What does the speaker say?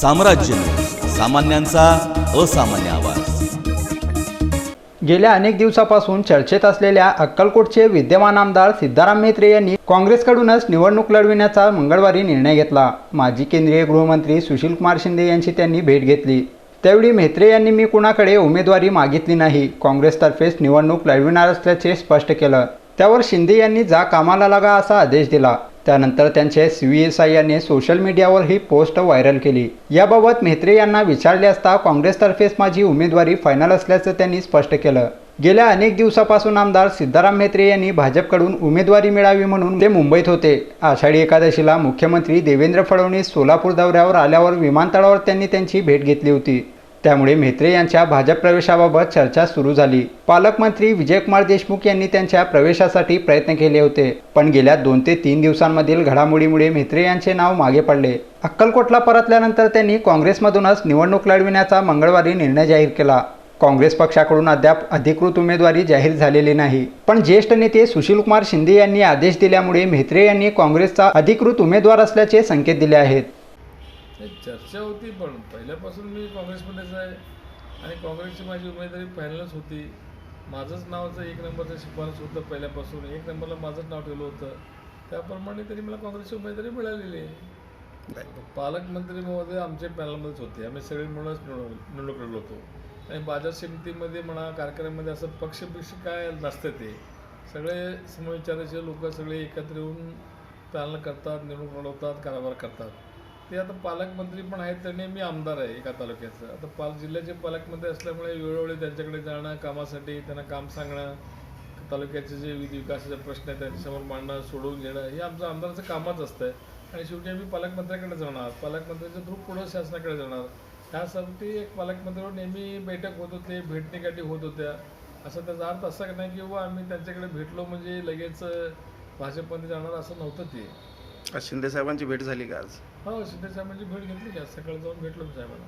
साम्राज्य सामान्यांचा असामान्य आवाज. गेल्या अनेक दिवसापासून चर्चेत असलेल्या अक्कलकोटचे विद्यमान आमदार सिद्धाराम म्हेत्रे यांनी काँग्रेसकडूनच निवडणूक लढविण्याचा मंगळवारी निर्णय घेतला. माजी केंद्रीय गृहमंत्री सुशीलकुमार शिंदे यांची त्यांनी भेट घेतली. त्यावेळी म्हेत्रे यांनी मी कुणाकडे उमेदवारी मागितली नाही काँग्रेसतर्फेच निवडणूक लढविणार असल्याचे स्पष्ट केलं. त्यावर शिंदे यांनी जा कामाला लागा असा आदेश दिला. त्यानंतर त्यांचे सी व्ही एस आय यांनी सोशल मीडियावर ही पोस्ट व्हायरल केली. याबाबत म्हेत्रे यांना विचारले असता काँग्रेसतर्फेच माझी उमेदवारी फायनल असल्याचं त्यांनी स्पष्ट केलं. गेल्या अनेक दिवसापासून आमदार सिद्धाराम म्हेत्रे यांनी भाजपकडून उमेदवारी मिळावी म्हणून ते मुंबईत होते. आषाढी एकादशीला मुख्यमंत्री देवेंद्र फडणवीस सोलापूर दौऱ्यावर आल्यावर विमानतळावर त्यांनी त्यांची भेट घेतली होती. त्यामुळे म्हेत्रे यांच्या भाजप प्रवेशाबाबत चर्चा सुरू झाली. पालकमंत्री विजयकुमार देशमुख यांनी त्यांच्या प्रवेशासाठी प्रयत्न केले होते. पण गेल्या दोन ते तीन दिवसांमधील घडामोडीमुळे म्हेत्रे यांचे नाव मागे पडले. अक्कलकोटला परतल्यानंतर त्यांनी काँग्रेसमधूनच निवडणूक लढविण्याचा मंगळवारी निर्णय जाहीर केला. काँग्रेस पक्षाकडून अद्याप अधिकृत उमेदवारी जाहीर झालेली नाही. पण ज्येष्ठ नेते सुशीलकुमार शिंदे यांनी आदेश दिल्यामुळे म्हेत्रे यांनी काँग्रेसचा अधिकृत उमेदवार असल्याचे संकेत दिले आहेत. नाही, चर्चा होती पण पहिल्यापासून मी काँग्रेसमध्येच आहे. आणि काँग्रेसची माझी उमेदवारी फायनलच होती. माझंच नावाचं एक नंबरचं शिफारस होतं पहिल्यापासून. एक नंबरला माझंच नाव ठेवलं होतं. त्याप्रमाणे तरी मला काँग्रेसची उमेदवारी मिळालेली आहे. पालकमंत्री महोदय आमच्या पॅनलमध्येच होते. आम्ही सगळे मिळूनच निवड निवडणूक लढलो होतो. आणि बाजार समितीमध्ये म्हणा कार्यक्रमामध्ये असं पक्षपिक्ष काय नसतं ते. सगळे समविचाराचे लोक सगळे एकत्र येऊन पॅनल करतात निवडणूक लढवतात कारभार करतात. ते आता पालकमंत्री पण आहेत त्यांनी मी आमदार आहे एका तालुक्याचं. आता पाल जिल्ह्याचे पालकमंत्री असल्यामुळे वेळोवेळी त्यांच्याकडे जाणं कामासाठी त्यांना काम सांगणं तालुक्याचे जे विधी विकासाचे प्रश्न आहेत त्यांच्यासमोर मांडणं सोडवून घेणं हे आमचं आमदाराचं कामच असतं आणि शेवटी आम्ही पालकमंत्र्याकडे जाणार पालकमंत्र्यांचं थ्रू पुढं शासनाकडे जाणार. त्यासाठी एक पालकमंत्र्यावर नेहमी बैठक होत होते भेटणीकाठी होत होत्या. असं त्याचा अर्थ असा नाही की बाबा आम्ही त्यांच्याकडे भेटलो म्हणजे लगेच भाजपमध्ये जाणार असं नव्हतं ते. आज शिंदे साहेबांची भेट झाली का आज? हो शिंदे साहेबांची भेट घेतली का सकाळी जाऊन भेटलो मी साहेबांना.